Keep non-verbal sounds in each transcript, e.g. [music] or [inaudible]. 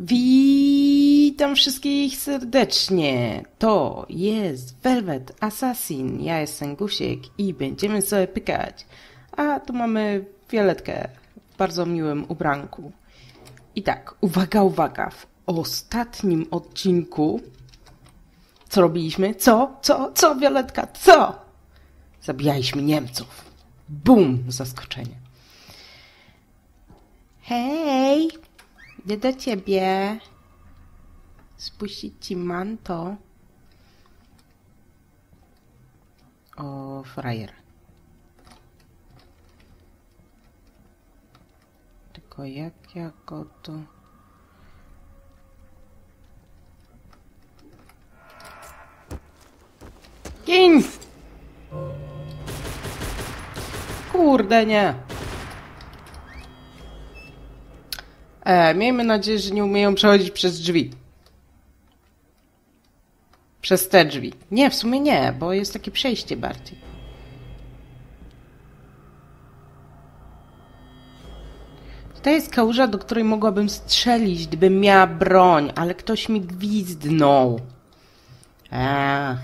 Witam wszystkich serdecznie. To jest Velvet Assassin. Ja jestem Gusiek i będziemy sobie pykać. A tu mamy Violetkę w bardzo miłym ubranku. I tak, uwaga, uwaga. W ostatnim odcinku co robiliśmy? Co? Co? Co, Violetka? Co? Zabijaliśmy Niemców. Bum! Zaskoczenie. Hej! Idę do ciebie. Spuścić ci manto. O, frajer. Tylko jak ja go to... Gin! Kurde, nie. E, miejmy nadzieję, że nie umieją przechodzić przez drzwi. Przez te drzwi. Nie, w sumie nie, bo jest takie przejście bardziej. To jest kałuża, do której mogłabym strzelić, gdybym miała broń, ale ktoś mi gwizdnął. Ach.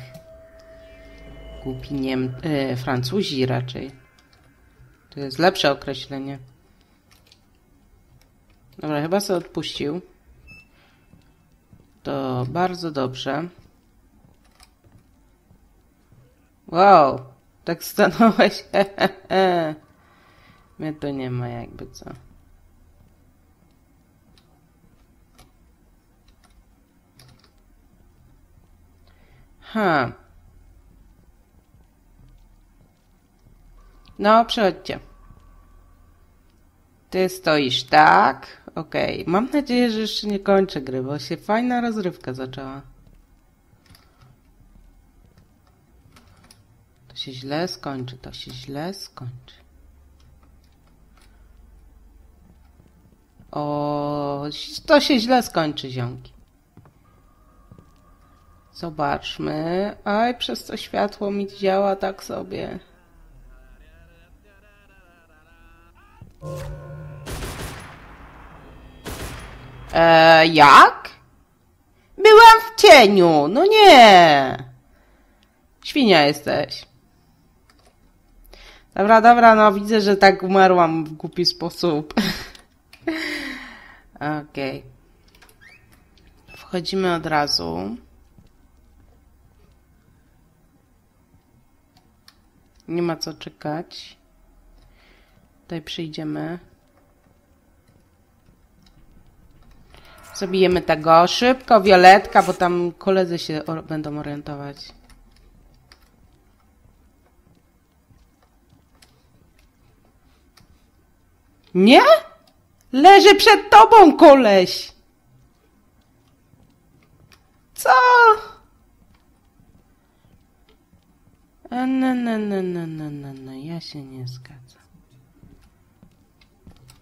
Głupi Niem... E, Francuzi raczej. To jest lepsze określenie. Dobra, chyba sobie odpuścił. To bardzo dobrze. Wow, tak stanąłeś. [laughs] Mnie to nie ma jakby co. Ha. No, przechodźcie. Ty stoisz tak. Okej. Okay. Mam nadzieję, że jeszcze nie kończę gry, bo się fajna rozrywka zaczęła. To się źle skończy, to się źle skończy. O, to się źle skończy, ziomki. Zobaczmy. Aj, przez to światło mi działa tak sobie. E, jak? Byłam w cieniu. No nie. Świnia jesteś. Dobra, dobra, no widzę, że tak umarłam w głupi sposób. [laughs] Okej. Okay. Wchodzimy od razu. Nie ma co czekać. Tutaj przyjdziemy. Zabijemy tego. Szybko, Violetka, bo tam koledzy się będą orientować. Nie? Leży przed tobą, koleś! Co? No, no, no, no, no, no, no, ja się nie zgadzam.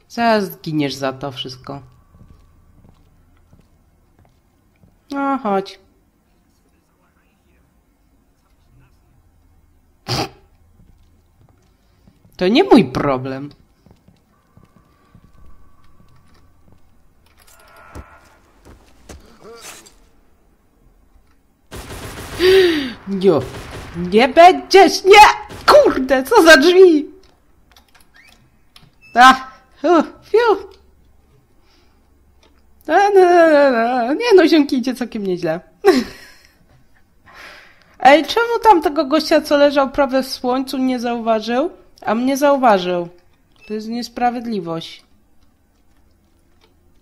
Zaraz zginiesz za to wszystko. No, chodź. To nie mój problem. Nie, nie będziesz, nie! Kurde, co za drzwi! A, uh, fiu. No, no, no, no. Nie no, ziomki idzie całkiem nieźle. [laughs] Ej, czemu tam tego gościa, co leżał prawie w słońcu, nie zauważył? A mnie zauważył. To jest niesprawiedliwość.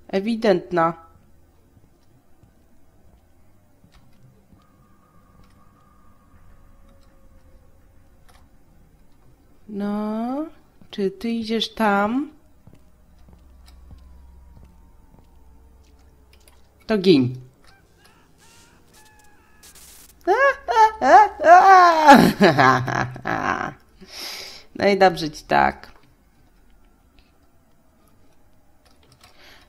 Ewidentna. No, czy ty idziesz tam? To gin. No i dobrze ci tak.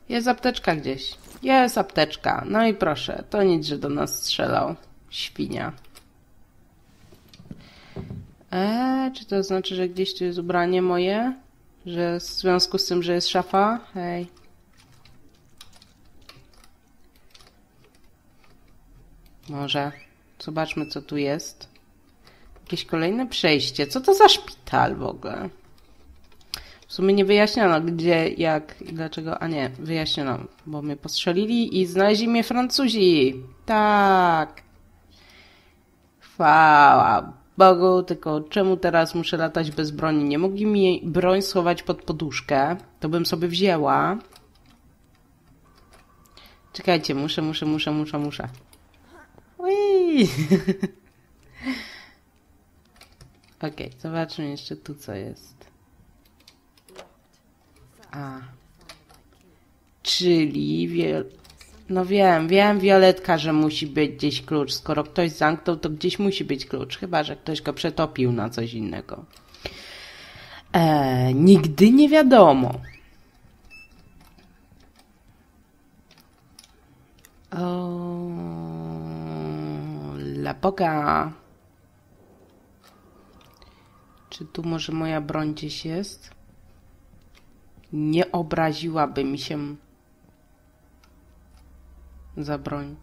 Jest apteczka gdzieś. Jest apteczka. No i proszę, to nic, że do nas strzelał. Świnia. Eee, czy to znaczy, że gdzieś tu jest ubranie moje? Że w związku z tym, że jest szafa? Hej. Może. Zobaczmy, co tu jest. Jakieś kolejne przejście. Co to za szpital w ogóle? W sumie nie wyjaśniono, gdzie, jak i dlaczego. A nie, wyjaśniono, bo mnie postrzelili i znaleźli mnie Francuzi. Tak. Chwała Bogu, tylko czemu teraz muszę latać bez broni? Nie mogli mi broń schować pod poduszkę, to bym sobie wzięła. Czekajcie, muszę, muszę, muszę, muszę, muszę. Ui. [laughs] Okay, zobaczmy jeszcze tu, co jest. A. Czyli wiel... No wiem, wiem, Violetka, że musi być gdzieś klucz. Skoro ktoś zamknął, to gdzieś musi być klucz. Chyba, że ktoś go przetopił na coś innego. E, nigdy nie wiadomo. La boga. Czy tu może moja broń gdzieś jest? Nie obraziłaby mi się za broń.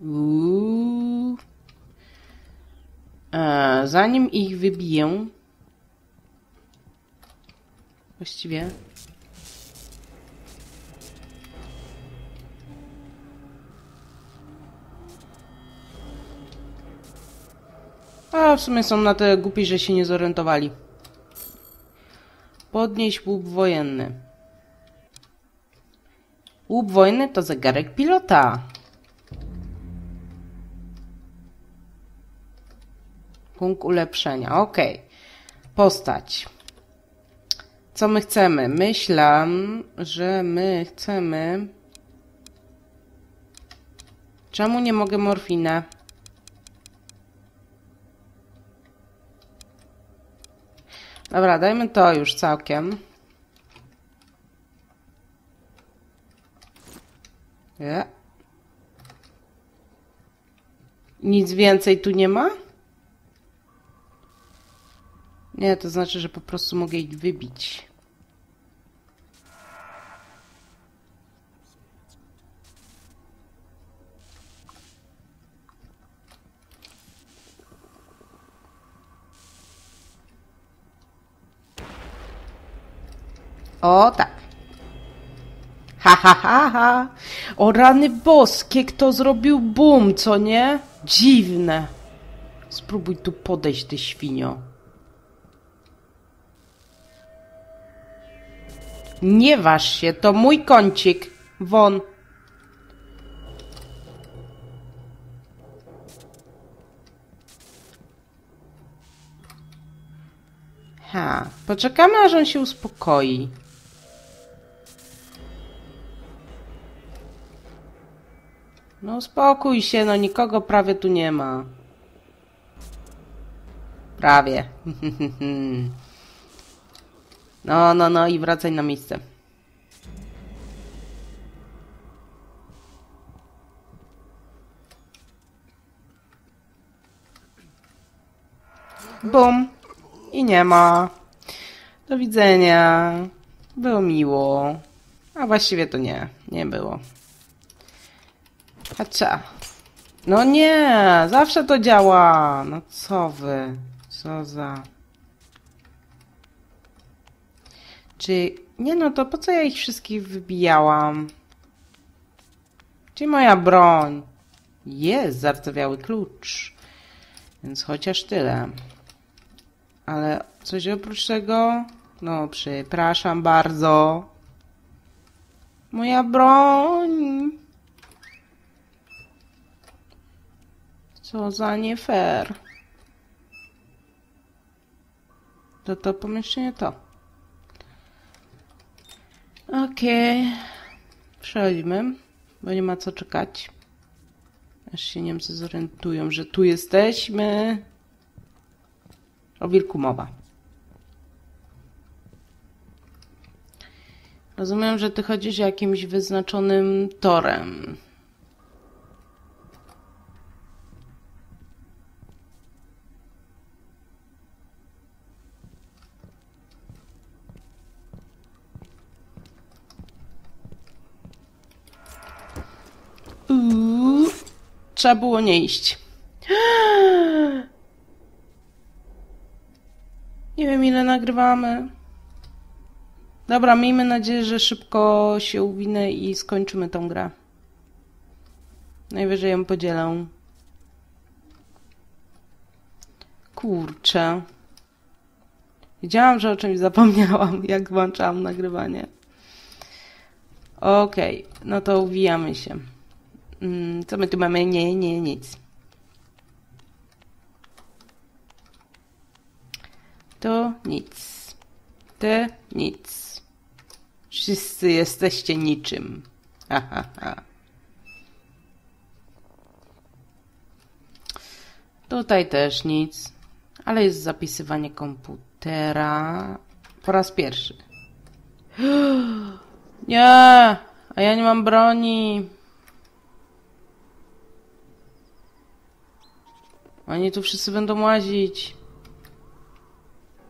Uuu. E, zanim ich wybiję, właściwie A w sumie są na tyle głupi, że się nie zorientowali. Podnieść łup wojenny. Łup wojenny to zegarek pilota. Punkt ulepszenia. Ok. Postać. Co my chcemy? Myślę, że my chcemy... Czemu nie mogę morfinę? Dobra, dajmy to już całkiem. Nie. Nic więcej tu nie ma? Nie, to znaczy, że po prostu mogę ich wybić. O tak. Ha, ha, ha, ha. O rany boskie, kto zrobił bum, co nie? Dziwne. Spróbuj tu podejść, ty świnio. Nie waż się, to mój kącik. Won. Ha, poczekamy aż on się uspokoi. No spokój się, no nikogo prawie tu nie ma. Prawie. [laughs] No, no, no i wracaj na miejsce. Bum. I nie ma. Do widzenia. Było miło. A właściwie to nie. Nie było. Hacia. No nie, zawsze to działa. No co wy? Co za... Czy... Nie no, to po co ja ich wszystkich wybijałam? Gdzie moja broń? Jest zardzewiały klucz. Więc chociaż tyle. Ale coś oprócz tego? No, przepraszam bardzo. Moja broń. Co za nie fair. To to pomieszczenie to. Okej. Okay. Przechodzimy, bo nie ma co czekać. Aż się Niemcy zorientują, że tu jesteśmy. O wilku mowa. Rozumiem, że ty chodzisz jakimś wyznaczonym torem. Uuu, trzeba było nie iść. [gasps] Nie wiem ile nagrywamy. Dobra, miejmy nadzieję, że szybko się uwinę i skończymy tą grę. Najwyżej ją podzielę. Kurczę. Wiedziałam, że o czymś zapomniałam, [laughs] jak włączałam nagrywanie. Okej, okay, no to uwijamy się. Mm, co my tu mamy? Nie, nie, nic. To nic. Ty nic. Wszyscy jesteście niczym. Ha, ha, ha. Tutaj też nic, ale jest zapisywanie komputera po raz pierwszy. [gasps] Nie, a ja nie mam broni. Oni tu wszyscy będą łazić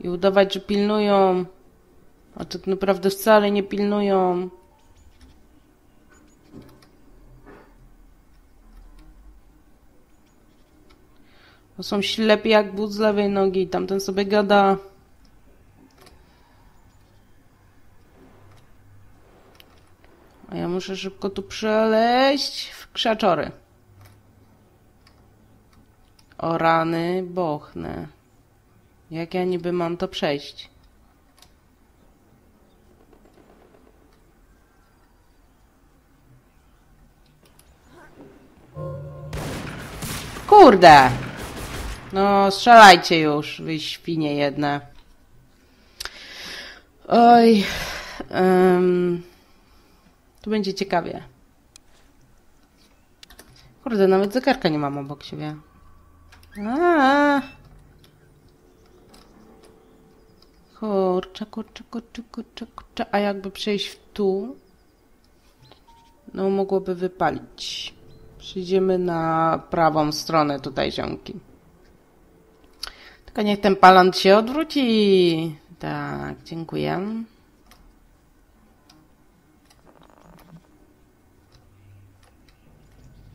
i udawać, że pilnują, a tak naprawdę wcale nie pilnują. Bo są ślepi jak but z lewej nogi. Tamten sobie gada. A ja muszę szybko tu przeleść w krzaczory. O rany bochne. Jak ja niby mam to przejść? Kurde! No, strzelajcie już, wy świnie jedne. Oj. Um, tu będzie ciekawie. Kurde, nawet zegarka nie mam obok siebie. A. Kurczę, kurczę, kurczę, kurczę, kurczę. A jakby przejść w tu, no mogłoby wypalić. Przyjdziemy na prawą stronę tutaj, ziomki. Tylko niech ten palant się odwróci. Tak, dziękuję.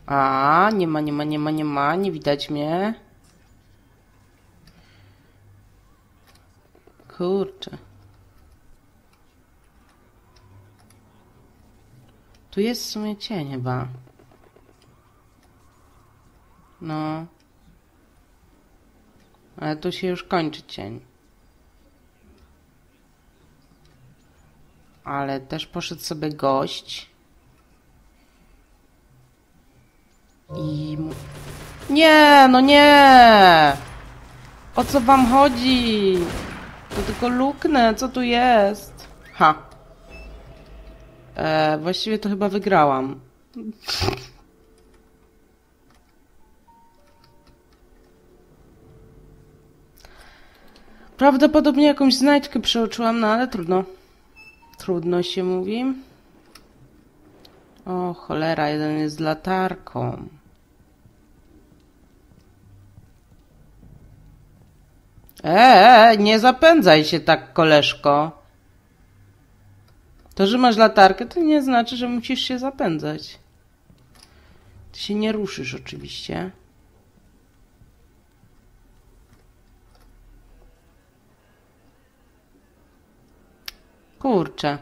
A, nie ma, nie ma, nie ma, nie ma, nie widać mnie. Kurczę. Tu jest w sumie cień chyba. No. Ale tu się już kończy cień. Ale też poszedł sobie gość. I... Nie, no nie! O co wam chodzi? To tylko luknę, co tu jest? Ha. E, właściwie to chyba wygrałam. Prawdopodobnie jakąś znajdźkę przeoczyłam, no ale trudno. Trudno się mówi. O, cholera, jeden jest z latarką. Eee, nie zapędzaj się tak, koleżko. To, że masz latarkę, to nie znaczy, że musisz się zapędzać. Ty się nie ruszysz oczywiście. Kurczę.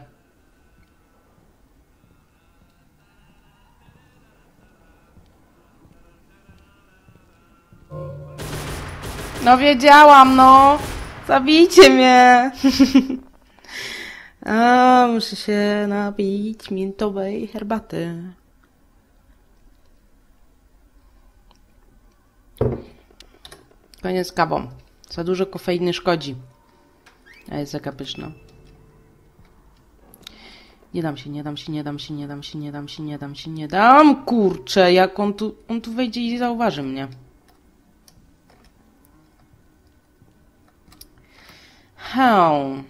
No wiedziałam, no. Zabijcie mnie. [laughs] A, muszę się napić miętowej herbaty. Koniec z kawą. Za dużo kofeiny szkodzi. A jest taka pyszna. Nie dam się, nie dam się, nie dam się, nie dam się, nie dam się, nie dam się, nie dam. Kurczę, jak on tu, on tu wejdzie i zauważy mnie. How?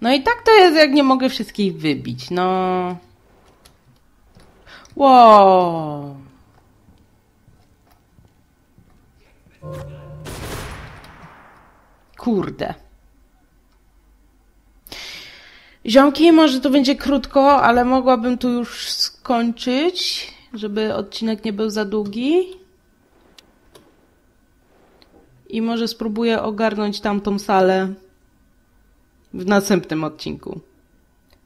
No i tak to jest, jak nie mogę wszystkich wybić. No. Wow. Kurde. Ziomki, może to będzie krótko, ale mogłabym tu już skończyć, żeby odcinek nie był za długi. I może spróbuję ogarnąć tamtą salę w następnym odcinku.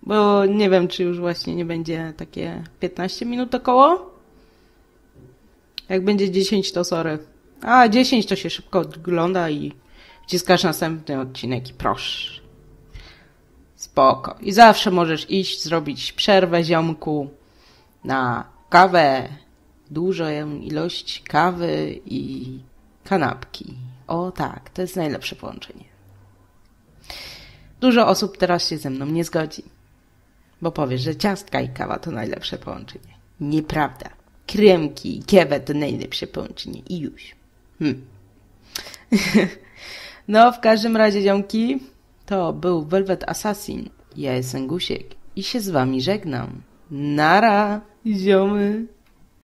Bo nie wiem, czy już właśnie nie będzie takie 15 minut około. Jak będzie 10, to sorry. A 10 to się szybko ogląda i wciskasz następny odcinek i proszę. Spoko. I zawsze możesz iść, zrobić przerwę ziomku na kawę, dużą ilość kawy i kanapki. O tak, to jest najlepsze połączenie. Dużo osób teraz się ze mną nie zgodzi, bo powiesz, że ciastka i kawa to najlepsze połączenie. Nieprawda. Kremki i kiewę to najlepsze połączenie i już. Hmm. [laughs] no, w każdym razie, ziomki, to był Velvet Assassin. Ja jestem Gusiek i się z wami żegnam. Nara, ziomy.